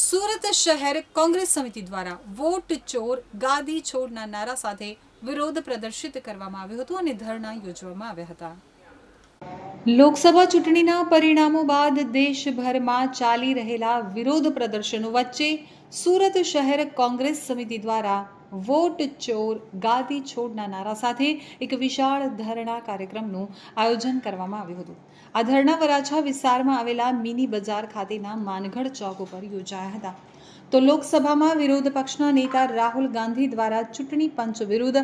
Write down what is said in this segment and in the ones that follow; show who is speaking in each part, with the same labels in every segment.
Speaker 1: સુરત શહેર કોંગ્રેસ સમિતિ દ્વારા વોટ ચોર ગાદી છોડના નારા સાથે વિરોધ પ્રદર્શિત કરવામાં આવ્યું હતું અને ધરણા યોજવામાં આવ્યા હતા. લોકસભા ચૂંટણીના પરિણામો બાદ દેશભરમાં ચાલી રહેલા વિરોધ પ્રદર્શનો વચ્ચે સુરત શહેર કોંગ્રેસ સમિતિ દ્વારા વોટ ચોર ગાદી છોડના નારા સાથે એક વિશાળ ધરણા કાર્યક્રમનું આયોજન કરવામાં આવ્યું હતું. આ ધરણા વરાછા વિસ્તારમાં આવેલા મિની બજાર ખાતેના માનગઢ ચોક ઉપર યોજાયા હતા. તો લોકસભામાં વિરોધ પક્ષના નેતા રાહુલ ગાંધી દ્વારા ચૂંટણી પંચ વિરુદ્ધ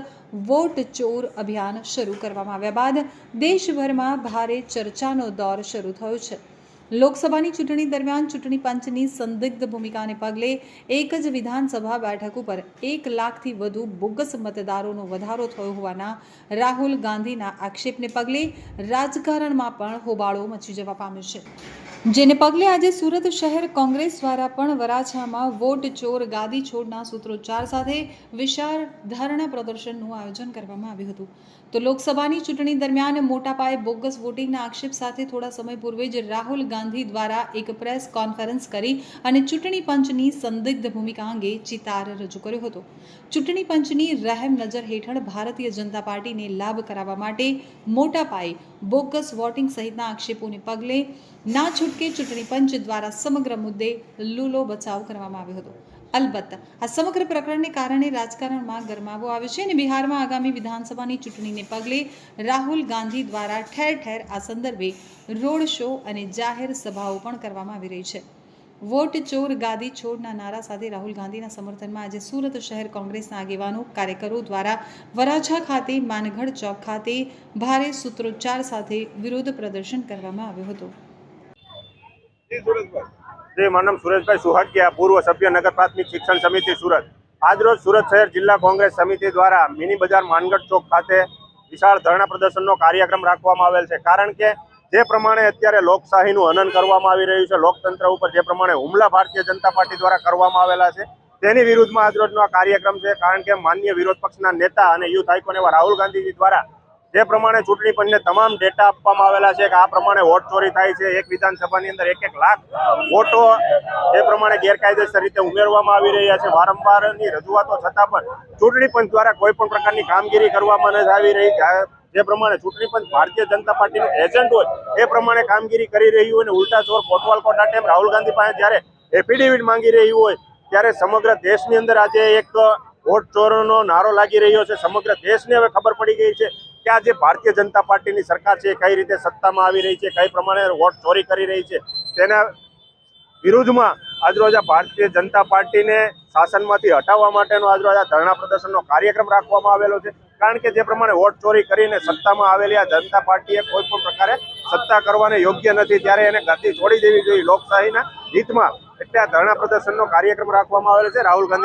Speaker 1: વોટ ચોર અભિયાન શરૂ કરવામાં આવ્યા બાદ દેશભરમાં ભારે ચર્ચાનો દોર શરૂ થયો છે. લોકસભાની ચૂંટણી દરમિયાન ચૂંટણી પંચની સંદિગ્ધ ભૂમિકાને પગલે એક જ વિધાનસભા બેઠક ઉપર એક લાખથી વધુ બોગસ મતદારોનો વધારો થયો હોવાના રાહુલ ગાંધીના આક્ષેપને પગલે રાજકારણમાં પણ હોબાળો મચી જવા પામ્યો છે. જેને પગલે આજે સુરત શહેર કોંગ્રેસ દ્વારા પણ વરાછામાં વોટ ચોર ગાદી છોડના સૂત્રોચ્ચાર સાથે વિશાળ ધરણા પ્રદર્શનનું આયોજન કરવામાં આવ્યું હતું. તો લોકસભાની ચૂંટણી દરમિયાન મોટા પાયે બોગસ વોટિંગના આક્ષેપ સાથે થોડા સમય પૂર્વે જ રાહુલ ગાંધી દ્વારા એક પ્રેસ કોન્ફરન્સ કરી અને ચૂંટણી પંચની સંદિગ્ધ ભૂમિકા અંગે ચિતાર રજૂ કર્યો હતો. ચૂંટણી પંચની રહેમ નજર હેઠળ ભારતીય જનતા પાર્ટીને લાભ કરાવવા માટે મોટા પાયે બોગસ વોટિંગ સહિતના આક્ષેપોને પગલે ના છૂટકે ચૂંટણી પંચ દ્વારા સમગ્ર મુદ્દે લૂલો બચાવ કરવામાં આવ્યો હતો. અલબત્ત, આ સમગ્ર પ્રકરણને કારણે રાજકારણમાં ગરમાવો આવ્યો છે અને બિહારમાં આગામી વિધાનસભાની ચૂંટણીને પગલે રાહુલ ગાંધી દ્વારા ઠેર ઠેર આ સંદર્ભે રોડ શો અને જાહેર સભાઓ પણ કરવામાં આવી રહી છે. વોટ ચોર ગાદી છોડના નારા સાથે રાહુલ ગાંધીના સમર્થનમાં આજે સુરત શહેર કોંગ્રેસના આગેવાનો, કાર્યકરો દ્વારા વરાછા ખાતે, માનગઢ ચોક ખાતે ભારે સૂત્રોચ્ચાર સાથે વિરોધ પ્રદર્શન કરવામાં આવ્યું હતું.
Speaker 2: શ્રી માનમ નામ સુરેશભાઈ સુહાગિયા, પૂર્વ સભ્ય નગર પ્રાથમિક શિક્ષણ સમિતિ સુરત. આજરોજ સુરત શહેર જિલ્લા કોંગ્રેસ સમિતિ દ્વારા મિની બજાર માનગઢ ચોક ખાતે વિશાળ ધરણા પ્રદર્શનનો કાર્યક્રમ રાખવામાં આવેલ છે. કારણ કે જે પ્રમાણે અત્યારે લોકશાહીનું હનન કરવામાં આવી રહ્યું છે, લોકતંત્ર ઉપર જે પ્રમાણે હુમલા ભારતીય જનતા પાર્ટી દ્વારા કરવામાં આવેલા છે, તેની વિરુદ્ધમાં આજરોજનો આ કાર્યક્રમ છે. કારણ કે માન્ય વિરોધ પક્ષના નેતા અને યુથ આઇકોન એવા રાહુલ ગાંધીજી દ્વારા જે પ્રમાણે ચૂંટણી પંચને તમામ ડેટા આપવામાં આવેલા છે કે આ પ્રમાણે વોટ ચોરી થાય છે, એક વિધાનસભાની અંદર એક એક લાખ વોટો એ પ્રમાણે ગેરકાયદેસર રીતે ઉમેરવામાં આવી રહ્યા છે. વારંવારની રજૂઆતો છતાં પણ ચૂંટણી પંચ દ્વારા કોઈ પણ પ્રકારની કામગીરી કરવામાં નથી આવી રહી. જા- પ્રમાણે ચૂંટણી પંચ ભારતીય જનતા પાર્ટીનું એજન્ટ હોય, એ પ્રમાણે કામગીરી કરી રહ્યું હોય અને ઉલટા ચોર કોટવાલ કોટા ટેમ રાહુલ ગાંધી પાસે જ્યારે એફિડેવિટ માંગી રહ્યું હોય, ત્યારે સમગ્ર દેશની અંદર આજે એક વોટ ચોરોનો નારો લાગી રહ્યો છે. સમગ્ર દેશને હવે ખબર પડી ગઈ છે કે આ જે ભારતીય જનતા પાર્ટીની સરકાર છે કઈ રીતે સત્તામાં આવી રહી છે, કઈ પ્રમાણે વોટ ચોરી કરી રહી છે. તેના વિરુદ્ધમાં આજરોજ આ ભારતીય જનતા પાર્ટીને શાસનમાંથી હટાવવા માટેનો આજરોજ આ ધરણા પ્રદર્શનનો કાર્યક્રમ રાખવામાં આવેલો છે. કારણ કે જે પ્રમાણે વોટ ચોરી કરીને સત્તામાં આવેલી આ જનતા પાર્ટીએ કોઈ પણ પ્રકારે સત્તા કરવાને યોગ્ય નથી. ત્યારે એને ગતિ છોડી દેવી જોઈએ લોકશાહીના હિતમાં. એટલે આ ધરણા પ્રદર્શનનો કાર્યક્રમ રાખવામાં આવેલો છે. રાહુલ ગાંધી